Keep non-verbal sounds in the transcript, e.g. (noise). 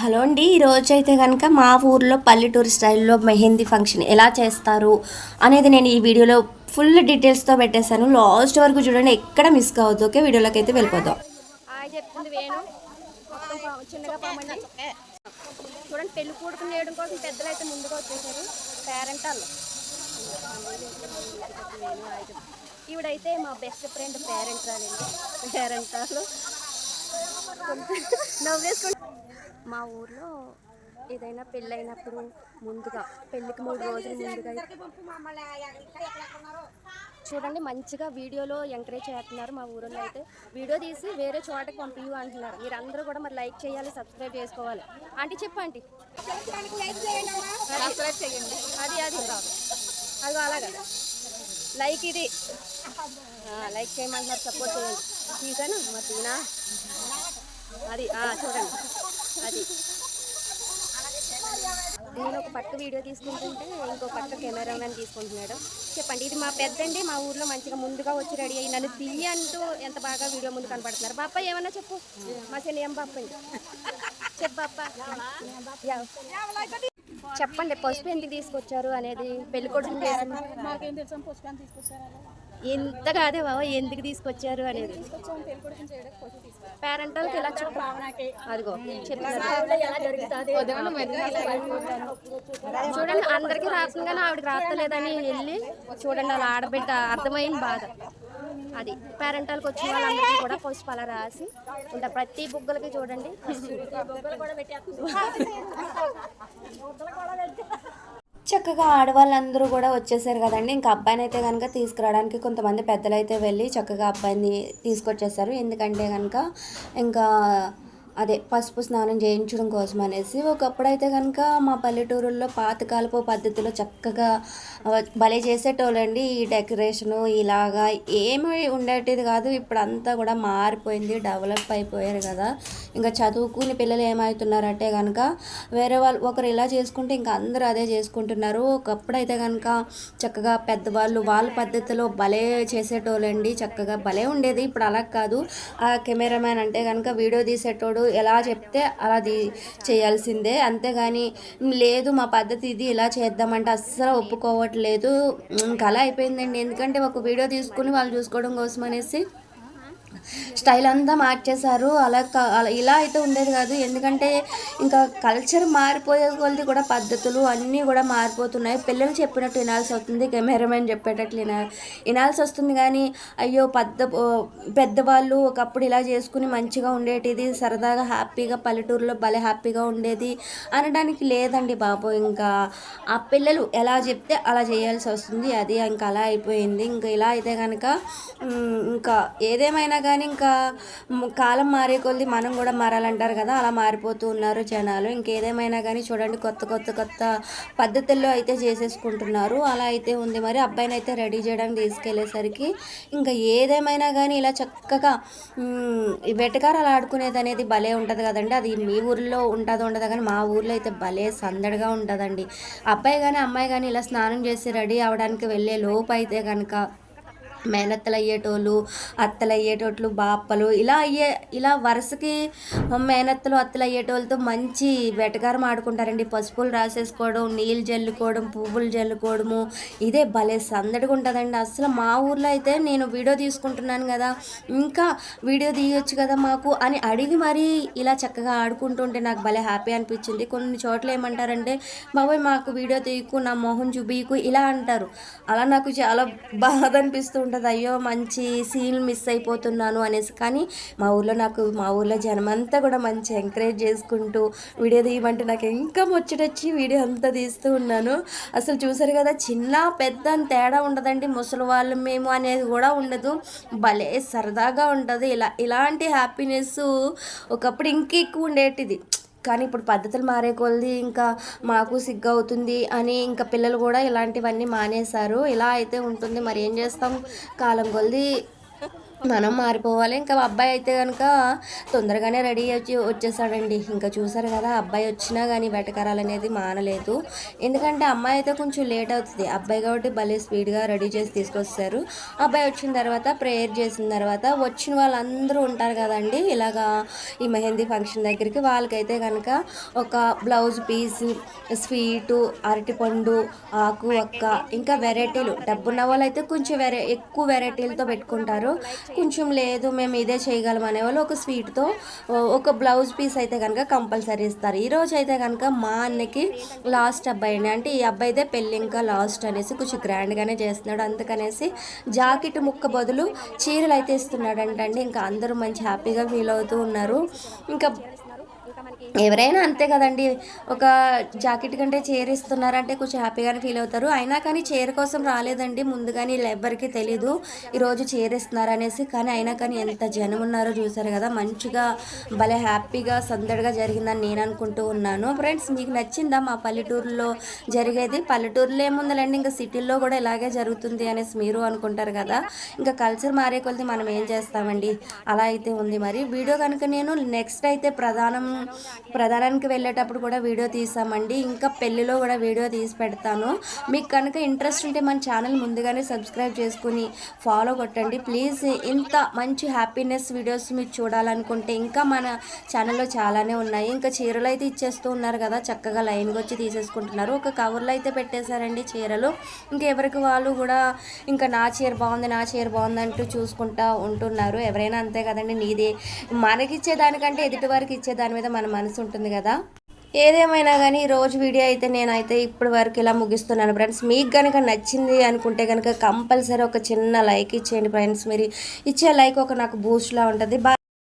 Hello అండి ఈరోజు అయితే కనుక మా ఊర్లో పల్లెటూరు స్టైల్లో మెహందీ ఫంక్షన్ ఎలా చేస్తారు అనేది నేను ఈ వీడియోలో ఫుల్ డీటెయిల్స్తో పెట్టేశాను. లాస్ట్ వరకు చూడండి ఎక్కడ మిస్ కావద్దు ఓకే? వీడియోలోకి అయితే వెళ్ళిపోదాం చూడండి పెళ్ళి కూడుకుని వేయడం కోసం పెద్దలు అయితే ముందుగా వచ్చేసారు. పేరెంట్ వాళ్ళు. ఈవిడైతే మా బెస్ట్ ఫ్రెండ్ పేరెంట్ రాలండి. పేరెంట్ వాళ్ళు. నవ్వేసుకుంటే మా ఊర్లో ఏదైనా పెళ్ళి అయినప్పుడు ముందుగా పెళ్ళికి మూడు రోజులు ముందుగా చూడండి మంచిగా వీడియోలో ఎంకరేజ్ చేస్తున్నారు మా ఊరిలో అయితే. వీడియో తీసి వేరే చోటకి పంపియు అంటున్నారు. మీరు అందరూ కూడా మరి లైక్ చేయాలి సబ్స్క్రైబ్ చేసుకోవాలి. ఆంటీ చెప్పు ఆంటీ. సబ్స్క్రైబ్ చేయండి. అది అది. అది అలాగా. లైక్ ఇది. లైక్ చేయమంటున్నారు సపోర్ట్ చేయండి. తీసాను? మరి తీనా? అది చూడండి. అది. నేను ఒక పక్క వీడియో తీసుకుంటుంటే ఇంకో పక్క కెమెరామెన్ తీసుకుంటున్నాడు. చెప్పండి ఇది మా పెద్దండి మా ఊర్లో మంచిగా ముందుగా వచ్చి రెడీ అయ్యి నన్ను తీయ అంటూ ఎంత బాగా వీడియో ముందు కనపడుతున్నారు. బాప్ప ఏమన్నా చెప్పు? మా చెల్లి ఏం బాప్ప చెప్పు బాప్ప. చెప్పండి పసుపు ఎందుకు తీసుకొచ్చారు అనేది పెళ్ళి మాకేం తెలుసు పుస్తకాన్ని తీసుకొచ్చారా. ఎంత కాదే బాబా ఎందుకు తీసుకొచ్చారు అనేది. ఇలా చెప్పు అదిగో చూడండి అందరికీ రాస్తుంది కానీ ఆవిడకి రాస్తలేదని వెళ్ళి చూడండి అలా ఆడబిడ్డ అర్థమైంది బాధ. అది పేరెంటాలకు వచ్చిన వాళ్ళందరికీ కూడా పసుపు అలా రాసి ఇంకా ప్రతి బుగ్గలకి చూడండి. (laughs) చక్కగా ఆడవాళ్ళందరూ కూడా వచ్చేసారు కదండి. ఇంకా అబ్బాయిని అయితే కనుక తీసుకురావడానికి కొంతమంది పెద్దలు అయితే వెళ్ళి చక్కగా అబ్బాయిని తీసుకొచ్చేసారు. ఎందుకంటే కనుక ఇంకా అదే పసుపు స్నానం చేయించడం కోసం అనేసి ఒకప్పుడైతే కనుక మా పల్లెటూరుల్లో పాతకాలపు పద్ధతిలో చక్కగా భలే చేసేటోళ్ళండి ఈ డెకరేషను ఇలాగా ఏమి ఉండేటిది కాదు. ఇప్పుడు అంతా కూడా మారిపోయింది డెవలప్ అయిపోయారు కదా. ఇంకా చదువుకుని పిల్లలు ఏమవుతున్నారంటే కనుక వేరే వాళ్ళు ఒకరు ఇలా చేసుకుంటే ఇంకా అందరూ అదే చేసుకుంటున్నారు. ఒకప్పుడైతే కనుక చక్కగా పెద్దవాళ్ళు వాళ్ళ పద్ధతిలో భలే చేసేటోళ్ళండి చక్కగా భలే ఉండేది. ఇప్పుడు అలా కాదు. ఆ కెమెరామ్యాన్ అంటే కనుక వీడియో తీసేటోడు ఎలా చెప్తే అలా చేయాల్సిందే. అంతేగాని లేదు మా పద్ధతి ఇది ఇలా చేద్దామంటే అస్సలు ఒప్పుకోవట్లేదు. ఇంకా అలా అయిపోయిందండి. ఎందుకంటే ఒక వీడియో తీసుకుని వాళ్ళు చూసుకోవడం కోసం అనేసి స్టైల్ అంతా మార్చేశారు. అలా అలా ఇలా అయితే ఉండేది కాదు. ఎందుకంటే ఇంకా కల్చర్ మారిపోయే కొలది కూడా పద్ధతులు అన్నీ కూడా మారిపోతున్నాయి. పిల్లలు చెప్పినట్టు వినాల్సి వస్తుంది. కెమెరామెన్ చెప్పేటట్లు వినా వినాల్సి వస్తుంది. కానీ అయ్యో పెద్ద పెద్దవాళ్ళు ఒకప్పుడు ఇలా చేసుకుని మంచిగా ఉండేటిది సరదాగా హ్యాపీగా పల్లెటూరులో భలే హ్యాపీగా ఉండేది అనడానికి లేదండి బాబు. ఇంకా ఆ పిల్లలు ఎలా చెప్తే అలా చేయాల్సి వస్తుంది. అది ఇంకా అలా అయిపోయింది. ఇంకా ఇలా అయితే కనుక ఇంకా ఏదేమైనా కానీ ఇంకా కాలం మారే కొద్ది మనం కూడా మారాలంటారు కదా. అలా మారిపోతూ ఉన్నారు జనాలు. ఇంకేదేమైనా కానీ చూడండి కొత్త కొత్త కొత్త పద్ధతుల్లో అయితే చేసేసుకుంటున్నారు. అలా అయితే ఉంది. మరి అబ్బాయిని అయితే రెడీ చేయడానికి తీసుకెళ్ళేసరికి ఇంకా ఏదేమైనా కానీ ఇలా చక్కగా వెటకారాలు ఆడుకునేది అనేది భలే ఉంటుంది కదండి. అది మీ ఊర్లో ఉంటుందో ఉండదో కానీ మా ఊర్లో అయితే భలే సందడిగా ఉంటుందండి. అబ్బాయి కానీ అమ్మాయి కానీ ఇలా స్నానం చేసి రెడీ అవడానికి వెళ్ళే లోపు అయితే కనుక మేనత్తలు అయ్యేటోళ్ళు అత్తలు అయ్యేటోట్లు బాప్పలు ఇలా అయ్యే ఇలా వరుసకి మేనత్తలు అత్తలు అయ్యేటోళ్ళతో మంచి వెటకారం ఆడుకుంటారండి. పసుపులు రాసేసుకోవడం నీళ్ళు జల్లుకోవడం పువ్వులు జల్లుకోవడము ఇదే భలే సందడిగా ఉంటుందండి. అసలు మా ఊర్లో అయితే నేను వీడియో తీసుకుంటున్నాను కదా ఇంకా వీడియో తీయొచ్చు కదా మాకు అని అడిగి మరీ ఇలా చక్కగా ఆడుకుంటుంటే నాకు భలే హ్యాపీ అనిపించింది. కొన్ని చోట్ల ఏమంటారంటే బాబాయ్ మాకు వీడియో తీయకు నా మొహం చూపియకు ఇలా అంటారు. అలా నాకు చాలా బాధ అనిపిస్తూ ఉంటుంది. అయ్యో మంచి సీన్ మిస్ అయిపోతున్నాను అనేసి. కానీ మా ఊర్లో నాకు మా ఊర్లో జనం అంతా కూడా మంచి ఎంకరేజ్ చేసుకుంటూ వీడియో తీయమంటే నాకు ఇంకా ముచ్చటొచ్చి వీడియో అంతా తీస్తూ ఉన్నాను. అసలు చూసారు కదా చిన్న పెద్ద అని తేడా ఉండదండి ముసలి వాళ్ళు మేము అనేది కూడా ఉండదు. భలే సరదాగా ఉంటుంది. ఇలా ఇలాంటి హ్యాపీనెస్ ఒకప్పుడు ఇంకా ఎక్కువ ఉండేటిది. కానీ ఇప్పుడు పద్ధతులు మారే కొలది ఇంకా మాకు సిగ్గు అవుతుంది అని ఇంకా పిల్లలు కూడా ఇలాంటివన్నీ మానేశారు. ఇలా అయితే ఉంటుంది. మరి ఏం చేస్తాం? కాలం కొలది మనం మారిపోవాలి. ఇంకా అబ్బాయి అయితే కనుక తొందరగానే రెడీ వచ్చి వచ్చేసాడండి. ఇంకా చూసారు కదా అబ్బాయి వచ్చినా కానీ వెటకరాలు అనేది మానలేదు. ఎందుకంటే అమ్మాయి అయితే కొంచెం లేట్ అవుతుంది. అబ్బాయి కాబట్టి భలే స్పీడ్గా రెడీ చేసి తీసుకొస్తారు. అబ్బాయి వచ్చిన తర్వాత ప్రేయర్ చేసిన తర్వాత వచ్చిన వాళ్ళందరూ ఉంటారు కదండి. ఇలాగా ఈ మెహందీ ఫంక్షన్ దగ్గరికి వాళ్ళకైతే కనుక ఒక బ్లౌజ్ పీస్ స్వీటు అరటిపండు ఆకు ఒక్క ఇంకా వెరైటీలు. డబ్బున్న వాళ్ళు అయితే కొంచెం వెరై ఎక్కువ వెరైటీలతో పెట్టుకుంటారు. కొంచెం లేదు మేము ఇదే చేయగలం అనేవాళ్ళు ఒక స్వీట్తో ఒక బ్లౌజ్ పీస్ అయితే కనుక కంపల్సరీ ఇస్తారు. ఈరోజు అయితే కనుక మా అన్నకి లాస్ట్ అబ్బాయి అంటే ఈ అబ్బాయిదే పెళ్ళి ఇంకా లాస్ట్ అనేసి కొంచెం గ్రాండ్గానే చేస్తున్నాడు. అందుకనేసి జాకెట్ ముక్క బదులు చీరలు అయితే ఇస్తున్నాడంటండి. ఇంకా అందరూ మంచి హ్యాపీగా ఫీల్ అవుతూ ఉన్నారు. ఇంకా ఎవరైనా అంతే కదండి. ఒక జాకెట్ కంటే చీర ఇస్తున్నారంటే కొంచెం హ్యాపీగానే ఫీల్ అవుతారు. అయినా కానీ చీర కోసం రాలేదండి. ముందుగానే వీళ్ళు ఎవ్వరికీ తెలీదు. ఈరోజు చీర ఇస్తున్నారు అనేసి కానీ అయినా కానీ ఎంత జనం ఉన్నారో చూసారు కదా. మంచిగా భలే హ్యాపీగా సందడిగా జరిగిందని నేను అనుకుంటూ ఉన్నాను. ఫ్రెండ్స్ మీకు నచ్చిందా మా పల్లెటూరులో జరిగేది? పల్లెటూరులో ఏముందండి ఇంకా సిటీల్లో కూడా ఇలాగే జరుగుతుంది అనేసి మీరు అనుకుంటారు కదా. ఇంకా కల్చర్ మారే కొలిది మనం ఏం చేస్తామండి? అలా అయితే ఉంది మరి. వీడియో కనుక నేను నెక్స్ట్ అయితే ప్రధానం ప్రధానానికి వెళ్ళేటప్పుడు కూడా వీడియో తీసామండి. ఇంకా పెళ్ళిలో కూడా వీడియో తీసి పెడతాను. మీకు కనుక ఇంట్రెస్ట్ ఉంటే మన ఛానల్ ముందుగానే సబ్స్క్రైబ్ చేసుకుని ఫాలో కొట్టండి. ప్లీజ్ ఇంత మంచి హ్యాపీనెస్ వీడియోస్ మీరు చూడాలనుకుంటే ఇంకా మన ఛానల్లో చాలానే ఉన్నాయి. ఇంకా చీరలు అయితే ఇచ్చేస్తూ ఉన్నారు కదా చక్కగా లైన్గా వచ్చి తీసేసుకుంటున్నారు. ఒక కవర్లో అయితే పెట్టేశారండి చీరలు. ఇంకా ఎవరికి వాళ్ళు కూడా ఇంకా నా చీర బాగుంది నా చీర బాగుంది అంటూ చూసుకుంటా ఉంటున్నారు. ఎవరైనా అంతే కదండి నీదే. మనకిచ్చే దానికంటే ఎదుటి వారికి ఇచ్చే దాని మీద మనం మనసు ఉంటుంది కదా. ఏదేమైనా కానీ రోజు వీడియో అయితే నేనైతే ఇప్పటి వరకు ఇలా ముగిస్తున్నాను ఫ్రెండ్స్. మీకు కనుక నచ్చింది అనుకుంటే కనుక కంపల్సరీ ఒక చిన్న లైక్ ఇచ్చేయండి ఫ్రెండ్స్. మీరు ఇచ్చే లైక్ ఒక నాకు బూస్ట్లా ఉంటుంది. బా